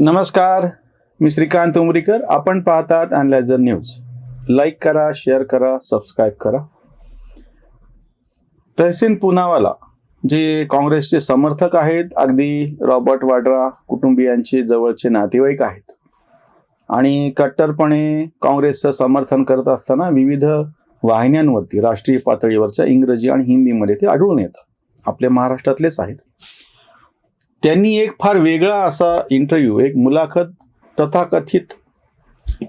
नमस्कार मी श्रीकांत उमरीकर. आपण पाहतात अनलायझर न्यूज. लाईक करा शेअर करा सबस्क्राईब करा. तहसीन पुनावाला जे काँग्रेसचे समर्थक आहेत अगदी रॉबर्ट वाड्रा कुटुंबियांचे जवळचे नातेवाईक आहेत. आणि कट्टरपणे काँग्रेसचं समर्थन करत असताना विविध वाहिन्यांवरती राष्ट्रीय पातळीवरच्या इंग्रजी आणि हिंदीमध्ये ते आढळून येतात. आपल्या महाराष्ट्रातलेच आहेत. त्यांनी एक फार वेगळा असा इंटरव्ह्यू एक मुलाखत तथाकथित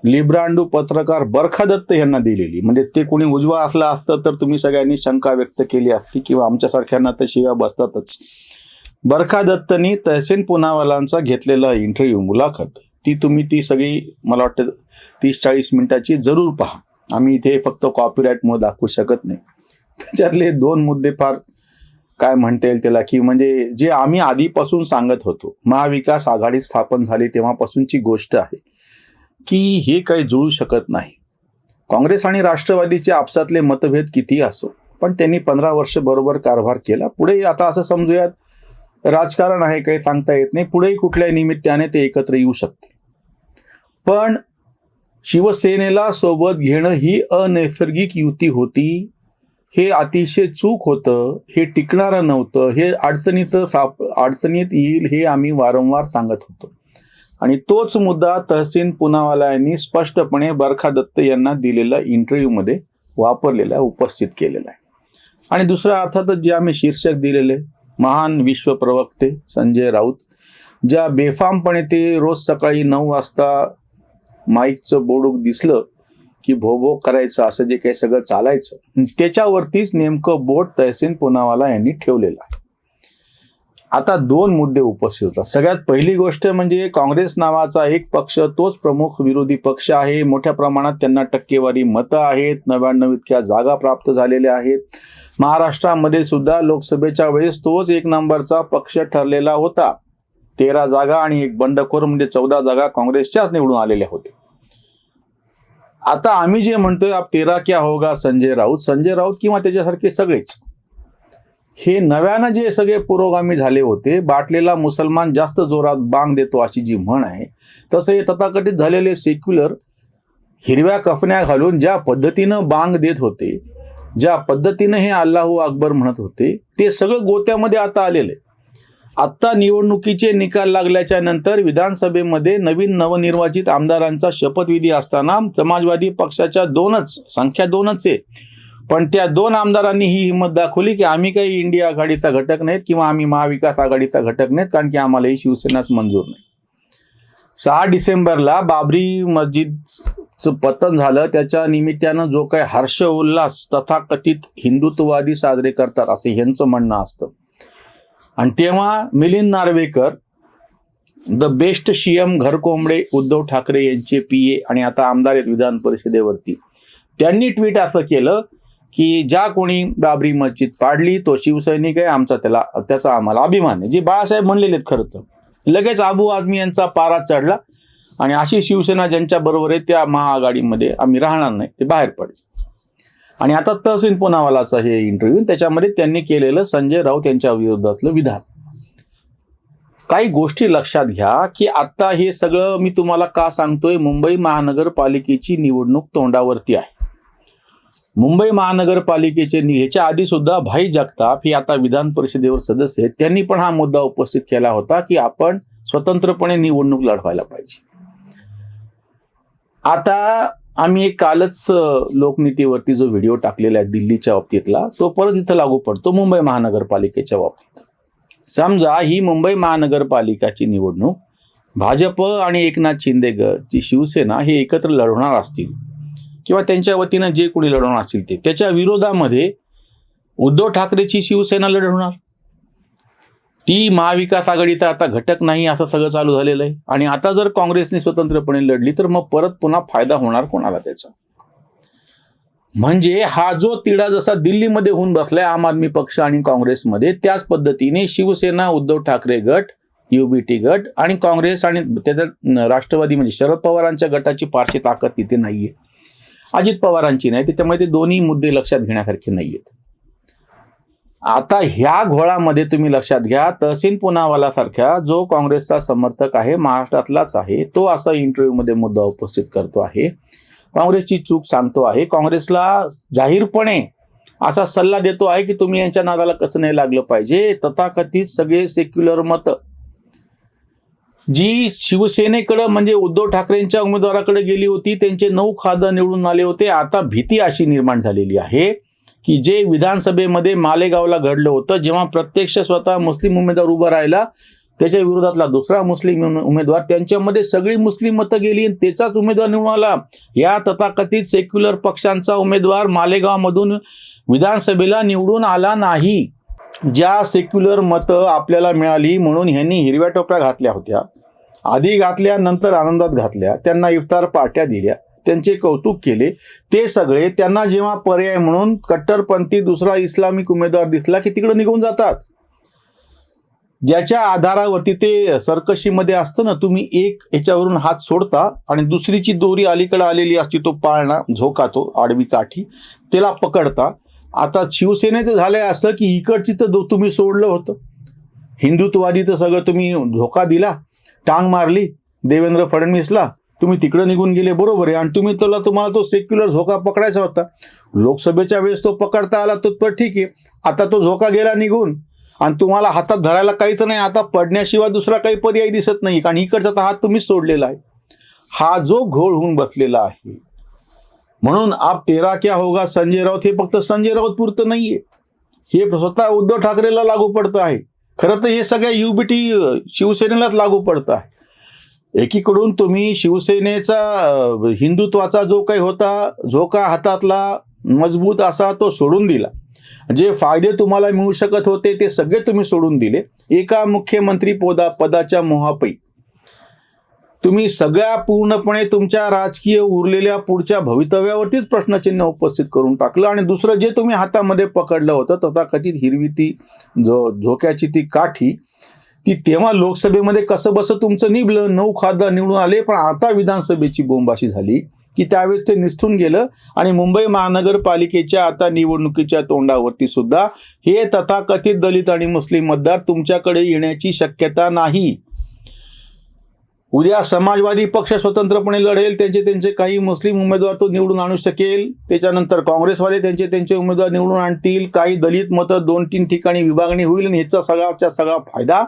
लिब्रांडू पत्रकार बरखा दत्त यांना दिलेली. म्हणजे ते कोणी उजवा असला असतं तर तुम्ही सगळ्यांनी शंका व्यक्त केली असती किंवा आमच्यासारख्यांना तर शिव्या बसतातच. बरखा दत्तनी तहसीन पुनावालांचा घेतलेला इंटरव्ह्यू मुलाखत ती तुम्ही ती सगळी मला वाटतं तीस चाळीस मिनिटाची जरूर पहा. आम्ही इथे फक्त कॉपीराईटमुळे दाखवू शकत नाही. त्याच्यातले दोन मुद्दे फार काय म्हणता येईल त्याला? की म्हणजे जे आम्ही आधीपासून सांगत होतो महाविकास आघाडी स्थापन झाली तेव्हापासूनची गोष्ट आहे की हे काही जुळू शकत नाही. काँग्रेस आणि राष्ट्रवादीचे आपसातले मतभेद किती असो पण त्यांनी पंधरा वर्ष बरोबर कारभार केला. पुढे आता असं समजूयात राजकारण आहे काही सांगता येत नाही पुढेही कुठल्याही निमित्ताने ते एकत्र येऊ शकते पण शिवसेनेला सोबत घेणं ही अनैसर्गिक युती होती. हे अतिशय चूक होतं हे टिकणारं नव्हतं हे अडचणीचं साप अडचणीत येईल हे आम्ही वारंवार सांगत होतो. आणि तोच मुद्दा तहसीन पुनावाला यांनी स्पष्टपणे बरखा दत्त यांना दिलेल्या इंटरव्ह्यूमध्ये वापरलेला आहे, उपस्थित केलेला आहे. आणि दुसऱ्या अर्थातच जे आम्ही शीर्षक दिलेले महान विश्व प्रवक्ते संजय राऊत ज्या बेफामपणे ते रोज सकाळी नऊ वाजता माईकचं बोडूक दिसलं की भो भो करायचं असं जे काही सगळं चालायचं. त्याच्यावरतीच नेमकं बोट तहसीन पुनावाला यांनी ठेवलेलं आहे. आता दोन मुद्दे उपस्थित होतात. सगळ्यात पहिली गोष्ट म्हणजे काँग्रेस नावाचा एक पक्ष तोच प्रमुख विरोधी पक्ष आहे. मोठ्या प्रमाणात त्यांना टक्केवारी मतं आहेत. नव्याण्णव इतक्या जागा प्राप्त झालेल्या आहेत. महाराष्ट्रामध्ये सुद्धा लोकसभेच्या वेळेस तोच एक नंबरचा पक्ष ठरलेला होता. तेरा जागा आणि एक बंडखोर म्हणजे चौदा जागा काँग्रेसच्याच निवडून आलेल्या होत्या. आता आम्ही जे म्हणतोय आप तेरा क्या होगा संजय राऊत. संजय राऊत किंवा त्याच्यासारखे सगळेच. हे नव्यानं जे सगळे पुरोगामी झाले होते बाटलेला मुसलमान जास्त जोरात बांग देतो अशी जी म्हण आहे तसं हे तथाकथित झालेले सेक्युलर हिरव्या कफन्या घालून ज्या पद्धतीनं बांग देत होते ज्या पद्धतीनं हे अल्लाहू अकबर म्हणत होते ते सगळं गोत्यामध्ये आता आलेलं आहे आत्ता निवडणुकीचे निकाल लागल्याच्या नंतर विधानसभेमध्ये नवीन नवनिर्वाचित आमदारांचा शपथविधी असताना समाजवादी पक्षाच्या दोनच संख्या दोनच आहे. पण त्या दोन आमदारांनी ही हिंमत दाखवली की आम्ही काही इंडिया आघाडीचा घटक नाहीत किंवा आम्ही महाविकास आघाडीचा घटक नाहीत कारण की आम्हाला ही शिवसेनाच मंजूर नाही. सहा डिसेंबरला बाबरी मस्जिदचं पतन झालं. त्याच्या निमित्तानं जो काही हर्ष उल्हास तथाकथित हिंदुत्ववादी साजरे करतात असे ह्यांचं म्हणणं असतं. आणि तेव्हा Milind Narvekar the best CM घरकोंबडे Uddhav Thackeray यांचे पी ए आणि आता आमदार आहेत विधान परिषदेवरती. त्यांनी ट्विट असं केलं की ज्या कोणी बाबरी मस्जिद पाडली तो शिवसैनिक आहे आमचा त्याला त्याचा आम्हाला अभिमान आहे. जे बाळासाहेब म्हणलेले आहेत खरं तर. लगेच आबू आदमी यांचा पारा चढला आणि अशी शिवसेना ज्यांच्या बरोबर आहे त्या महाआघाडीमध्ये आम्ही राहणार नाही ते बाहेर पडले. आणि आता तहसीन पुनावालाचा हे इंटरव्ह्यू त्याच्यामध्ये त्यांनी केलेलं संजय राऊत यांच्या विरोधातलं विधान. काही गोष्टी लक्षात घ्या की आता हे सगळं मी तुम्हाला का सांगतोय? मुंबई महानगरपालिकेची निवडणूक तोंडावरती आहे. मुंबई महानगरपालिकेचे नि- ह्याच्या आधी सुद्धा भाई जगताप हे आता विधान परिषदेवर सदस्य आहेत. त्यांनी पण हा मुद्दा उपस्थित केला होता की आपण स्वतंत्रपणे निवडणूक लढवायला पाहिजे. आता आम्ही एक कालच लोकनीतीवरती जो व्हिडिओ टाकलेला आहे दिल्लीच्या बाबतीतला तो परत इथं लागू पडतो मुंबई महानगरपालिकेच्या बाबतीत. समजा ही मुंबई महानगरपालिकाची निवडणूक भाजप आणि एकनाथ शिंदे जी शिवसेना हे एकत्र लढवणार असतील किंवा त्यांच्या वतीनं जे कोणी लढवणार असतील ते त्याच्या विरोधामध्ये उद्धव ठाकरेची शिवसेना लढवणार? ती महाविकास आघाडीचा आता घटक नाही असं सगळं चालू झालेलं आहे. आणि आता जर काँग्रेसने स्वतंत्रपणे लढली तर मग परत पुन्हा फायदा होणार कोणाला त्याचा? म्हणजे हा जो तिढा जसा दिल्लीमध्ये होऊन बसलाय आम आदमी पक्ष आणि काँग्रेसमध्ये त्याच पद्धतीने शिवसेना उद्धव ठाकरे गट युबीटी गट आणि काँग्रेस आणि त्याच्यात राष्ट्रवादी म्हणजे शरद पवारांच्या गटाची फारशी ताकद तिथे नाहीये. अजित पवारांची नाही त्याच्यामुळे ते दोन्ही मुद्दे लक्षात घेण्यासारखे आहेत आता ह्या घोळामध्ये तुम्ही लक्षात घ्या तहसीन पुनावाला सारख्या जो काँग्रेसचा समर्थक आहे महाराष्ट्रातलाच आहे तो असा इंटरव्ह्यूमध्ये मुद्दा उपस्थित करतो आहे. काँग्रेसची चूक सांगतो आहे. काँग्रेसला जाहीरपणे असा सल्ला देतो आहे की तुम्ही यांच्या नादाला कसं नाही लागलं पाहिजे. तथाकथित सगळे सेक्युलर मत जी शिवसेनेकडं म्हणजे उद्धव ठाकरेंच्या उमेदवाराकडे गेली होती त्यांचे नऊ खासदार निवडून आले होते. आता भीती अशी निर्माण झालेली आहे. की जे विधानसभेमध्ये मालेगावला घडलं होतं जेव्हा प्रत्यक्ष स्वतः मुस्लिम उमेदवार उभा राहिला त्याच्या विरोधातला दुसरा मुस्लिम उमे- उमेदवार त्यांच्यामध्ये सगळी मुस्लिम मतं गेली आणि त्याचाच उमेदवार निवडून आला. या तथाकथित सेक्युलर पक्षांचा उमेदवार मालेगावमधून विधानसभेला निवडून आला नाही. ज्या सेक्युलर मतं आपल्याला मिळाली म्हणून ह्यांनी हिरव्या टोप्या घातल्या होत्या. आधी घातल्या नंतर आनंदात घातल्या. त्यांना इफ्तार पार्ट्या दिल्या. त्यांचे कौतुक केले. ते सगळे त्यांना जेव्हा पर्याय म्हणून कट्टरपंथी दुसरा इस्लामिक उमेदवार दिसला की तिकडे निघून जातात. ज्याच्या आधारावरती ते सरकशीमध्ये असतं ना तुम्ही एक याच्यावरून हात सोडता आणि दुसरीची दोरी अलीकडे आलेली असती तो पाळणा झोका तो आडवी काठी त्याला पकडता. आता शिवसेनेचं झालंय असं की इकडची तर दो- तुम्ही सोडलं होतं. हिंदुत्ववादी तर सगळं तुम्ही धोका दिला टांग मारली देवेंद्र फडणवीसला. तुम्ही तिकडं निघून गेले बरोबर आहे. आणि तुम्ही त्याला तुम्हाला तो सेक्युलर झोका पकडायचा होता. लोकसभेच्या वेळेस तो पकडता आला तो तर ठीक आहे. आता तो झोका गेला निघून. आणि तुम्हाला हातात धरायला काहीच नाही आता पडण्याशिवाय दुसरा काही पर्याय दिसत नाही. कारण इकडचा तर हात तुम्हीच सोडलेला आहे. हा जो घोळ होऊन बसलेला आहे. म्हणून आप तेरा क्या होगा संजय राऊत हे फक्त संजय राऊत पुरतं नाहीये. हे स्वतः उद्धव ठाकरेला लागू पडतं आहे. खरं तर हे सगळ्या युबीटी शिवसेनेलाच लागू पडतं आहे. एकीकडून तुम्ही शिवसेनेचा हिंदुत्वाचा जो काही होता झोका हातातला मजबूत असा तो सोडून दिला. जे फायदे तुम्हाला मिळू शकत होते ते सगळे तुम्ही सोडून दिले. एका मुख्यमंत्री पदा पदाच्या मोहापै. तुम्ही सगळ्या पूर्णपणे तुमच्या राजकीय उरलेल्या पुढच्या भवितव्यावरतीच प्रश्नचिन्ह उपस्थित करून टाकलं आणि दुसरं जे तुम्ही हातामध्ये पकडलं होतं तथाकथित हिरवी ती जो झोक्याची ती काठी ती तेव्हा लोकसभेमध्ये कसं बसं तुमचं निभलं नऊ खासदार निवडून आले पण आता विधानसभेची बोंबाशी झाली की त्यावेळेस ते निष्ठून गेलं आणि मुंबई महानगरपालिकेच्या आता निवडणुकीच्या तोंडावरती सुद्धा हे तथाकथित दलित आणि मुस्लिम मतदार तुमच्याकडे येण्याची शक्यता नाही. उद्या समाजवादी पक्ष स्वतंत्रपणे लढेल त्यांचे त्यांचे काही मुस्लिम उमेदवार तो निवडून आणू शकेल. त्याच्यानंतर काँग्रेसवाले त्यांचे त्यांचे उमेदवार निवडून आणतील. काही दलित मतं दोन तीन ठिकाणी विभागणी होईल आणि ह्याचा सगळाचा सगळा फायदा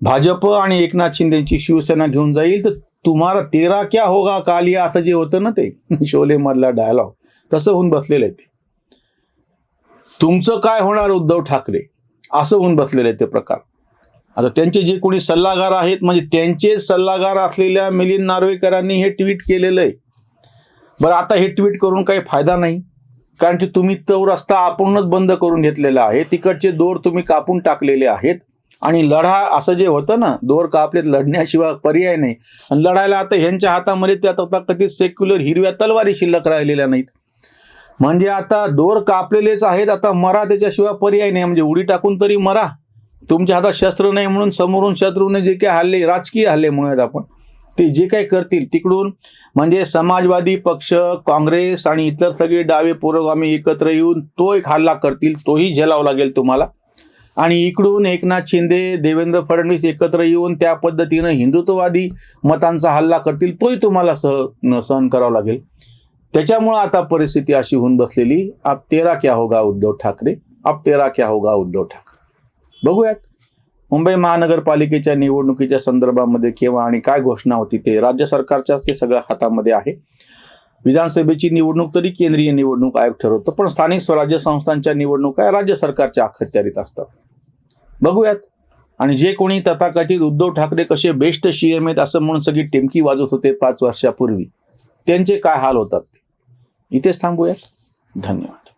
भाजप आणि एकनाथ शिंदेची शिवसेना घेऊन जाईल तर तुम्हाला तेरा क्या होगा? कालिया असं जे होतं ना ते शोले मधला डायलॉग तसं होऊन बसलेलं आहे ते. तुमचं काय होणार उद्धव ठाकरे? असं होऊन बसलेलं आहे ते प्रकार. आता त्यांचे जे कोणी सल्लागार आहेत म्हणजे त्यांचे सल्लागार असलेल्या मिलिंद नार्वेकरांनी हे ट्विट केलेलं आहे. बरं आता हे ट्विट करून काही फायदा नाही कारण की तुम्ही तो रस्ता आपणच बंद करून घेतलेला आहे. तिकडचे दोर तुम्ही कापून टाकलेले आहेत. आणि लढा असं जे होतं ना दोर कापलेत लढण्याशिवाय पर्याय नाही. आणि लढायला आता ह्यांच्या हातामध्ये त्या तथाकथित सेक्युलर हिरव्या तलवारी शिल्लक राहिलेल्या नाहीत. म्हणजे आता दोर कापलेलेच आहेत आता मरा त्याच्याशिवाय पर्याय नाही. म्हणजे उडी टाकून तरी मरा. तुमच्या हातात शस्त्र नाही म्हणून समोरून शत्रूने जे काही हल्ले राजकीय हल्ले म्हणूयात आपण ते जे काही करतील तिकडून म्हणजे समाजवादी पक्ष काँग्रेस आणि इतर सगळे डावे पुरोगामी एकत्र येऊन तो एक हल्ला करतील तोही झेलावा लागेल तुम्हाला. आणि इकडून एकनाथ शिंदे देवेंद्र फडणवीस एकत्र येऊन त्या पद्धतीनं हिंदुत्ववादी मतांचा हल्ला करतील तोही तुम्हाला सह सहन करावा लागेल. त्याच्यामुळं आता परिस्थिती अशी होऊन बसलेली आप तेरा क्या होगा उद्धव ठाकरे? आप तेरा क्या होगा उद्धव ठाकरे? बघूयात. मुंबई महानगरपालिकेच्या निवडणुकीच्या संदर्भामध्ये केव्हा आणि काय घोषणा होती ते राज्य सरकारच्याच ते सगळ्या हातामध्ये आहे. विधानसभेची निवडणूक तरी केंद्रीय निवडणूक आयोग ठरवतं पण स्थानिक स्वराज्य संस्थांच्या निवडणुका राज्य सरकारच्या अखत्यारीत असतात. बघूयात. आणि जे कोणी तथाकथित उद्धव ठाकरे कसे बेस्ट सीएम आहेत असं म्हणून सगळी टेमकी वाजवत होते पाच वर्षापूर्वी त्यांचे काय हाल होतात? इथेच थांबूयात. धन्यवाद.